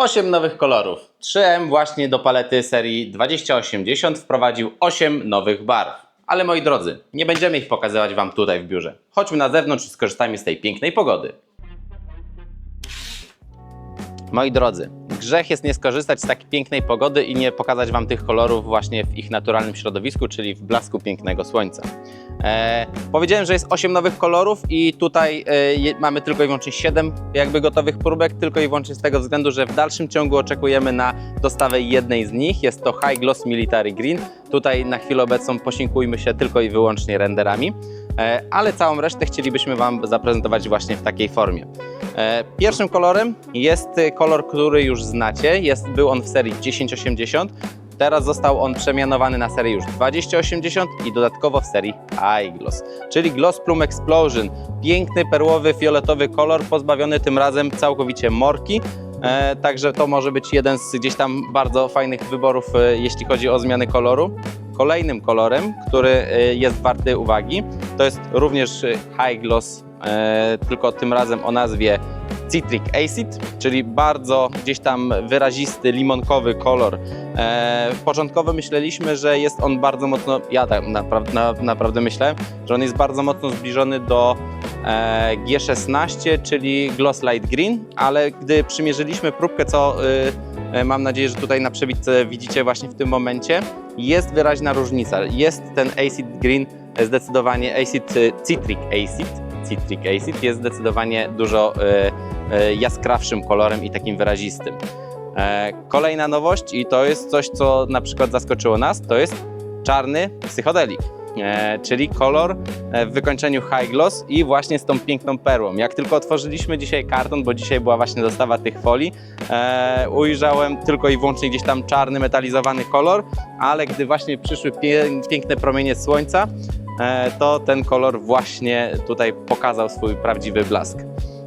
8 nowych kolorów. 3M właśnie do palety serii 2080 wprowadził 8 nowych barw. Ale moi drodzy, nie będziemy ich pokazywać Wam tutaj w biurze. Chodźmy na zewnątrz i skorzystajmy z tej pięknej pogody. Moi drodzy, grzech jest nie skorzystać z takiej pięknej pogody i nie pokazać Wam tych kolorów właśnie w ich naturalnym środowisku, czyli w blasku pięknego słońca. E, powiedziałem, że jest 8 nowych kolorów i tutaj e, mamy tylko i wyłącznie 7 jakby gotowych próbek, tylko i wyłącznie z tego względu, że w dalszym ciągu oczekujemy na dostawę jednej z nich. Jest to High Gloss Military Green. Tutaj na chwilę obecną posiłkujmy się tylko i wyłącznie renderami, ale całą resztę chcielibyśmy Wam zaprezentować właśnie w takiej formie. E, Pierwszym kolorem jest e, kolor, który już znacie. Jest, był on w serii 1080. Teraz został on przemianowany na serię już 2080 i dodatkowo w serii High Gloss, czyli Gloss Plum Explosion. Piękny, perłowy, fioletowy kolor, pozbawiony tym razem całkowicie morki. E, także to może być jeden z gdzieś tam bardzo fajnych wyborów, e, jeśli chodzi o zmiany koloru. Kolejnym kolorem, który e, jest warty uwagi, to jest również e, High Gloss, e, tylko tym razem o nazwie Citric Acid, czyli bardzo gdzieś tam wyrazisty, limonkowy kolor. Początkowo myśleliśmy, że jest on bardzo mocno, ja tak napra- na, naprawdę myślałem, że on jest bardzo mocno zbliżony do e, G16, czyli Gloss Light Green, ale gdy przymierzyliśmy próbkę, co y, mam nadzieję, że tutaj na przewidce widzicie właśnie w tym momencie, jest wyraźna różnica. Jest ten Acid Green e, zdecydowanie, Acid, y, Citric Acid, Citric Acid jest zdecydowanie dużo y, jaskrawszym kolorem i takim wyrazistym. E, Kolejna nowość i to jest coś, co na przykład zaskoczyło nas, to jest czarny psychodelik, e, czyli kolor e, w wykończeniu high gloss i właśnie z tą piękną perłą. Jak tylko otworzyliśmy dzisiaj karton, bo dzisiaj była właśnie dostawa tych folii, e, ujrzałem tylko i wyłącznie gdzieś tam czarny, metalizowany kolor, ale gdy właśnie przyszły piękne promienie słońca, e, to ten kolor właśnie tutaj pokazał swój prawdziwy blask.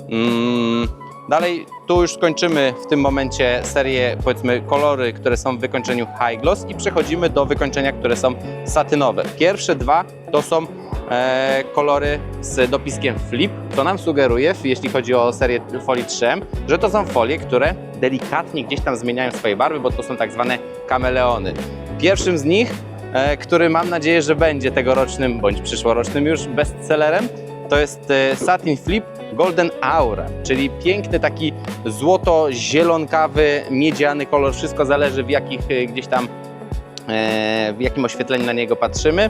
Mm, Dalej, tu już skończymy w tym momencie serię, powiedzmy, kolory, które są w wykończeniu high gloss i przechodzimy do wykończenia, które są satynowe. Pierwsze dwa to są e, kolory z dopiskiem flip, co nam sugeruje, jeśli chodzi o serię folii 3M, że to są folie, które delikatnie gdzieś tam zmieniają swoje barwy, bo to są tak zwane kameleony. Pierwszym z nich, e, który mam nadzieję, że będzie tegorocznym bądź przyszłorocznym już bestsellerem, to jest e, Satin Flip Golden Aura, czyli piękny taki złoto-zielonkawy, miedziany kolor. Wszystko zależy w jakich e, gdzieś tam e, w jakim oświetleniu na niego patrzymy.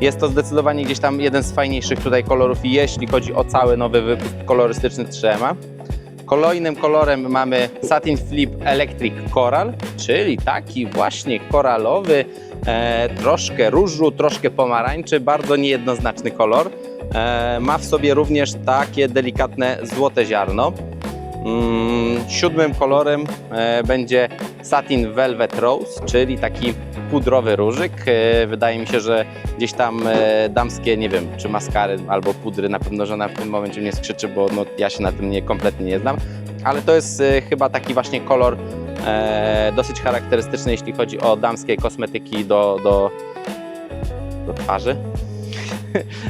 Jest to zdecydowanie gdzieś tam jeden z fajniejszych tutaj kolorów, jeśli chodzi o cały nowy wypust kolorystyczny 3M. Kolejnym kolorem mamy Satin Flip Electric Coral, czyli taki właśnie koralowy, e, troszkę różu, troszkę pomarańczy, bardzo niejednoznaczny kolor. E, ma w sobie również takie delikatne złote ziarno. Mm, siódmym kolorem e, będzie Satin Velvet Rose, czyli taki pudrowy różyk. E, wydaje mi się, że gdzieś tam damskie, nie wiem, czy maskary albo pudry, na pewno żona w tym momencie mnie skrzyczy, bo no, ja się na tym nie, kompletnie nie znam. Ale to jest chyba taki właśnie kolor dosyć charakterystyczny, jeśli chodzi o damskie kosmetyki do, do, do twarzy.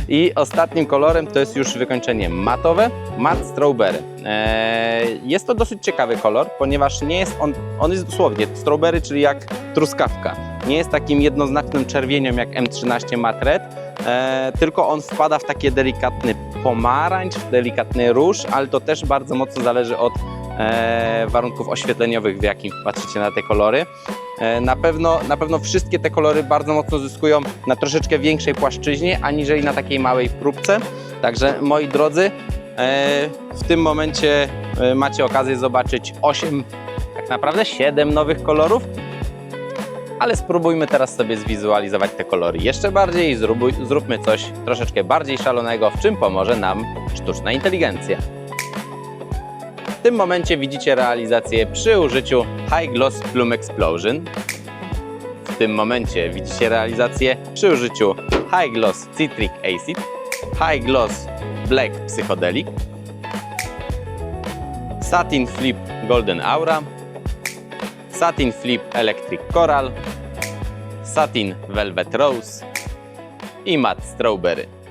I ostatnim kolorem to jest już wykończenie matowe, Matte Strawberry. Eee, jest to dosyć ciekawy kolor, ponieważ nie jest on, on jest dosłownie strawberry, czyli jak truskawka. Nie jest takim jednoznacznym czerwieniem jak M13 Matte Red, eee, tylko on wpada w takie delikatny pomarańcz, delikatny róż, ale to też bardzo mocno zależy od e, warunków oświetleniowych, w jakim patrzycie na te kolory. E, Na pewno, na pewno wszystkie te kolory bardzo mocno zyskują na troszeczkę większej płaszczyźnie, aniżeli na takiej małej próbce. Także moi drodzy, e, w tym momencie e, macie okazję zobaczyć 8, tak naprawdę 7 nowych kolorów. Ale spróbujmy teraz sobie zwizualizować te kolory jeszcze bardziej i zróbmy coś troszeczkę bardziej szalonego, w czym pomoże nam sztuczna inteligencja. Tym momencie widzicie realizację przy użyciu High Gloss Plume Explosion. W tym momencie widzicie realizację przy użyciu High Gloss Citric Acid, High Gloss Black Psychedelic, Satin Flip Golden Aura, Satin Flip Electric Coral, Satin Velvet Rose i Matte Strawberry.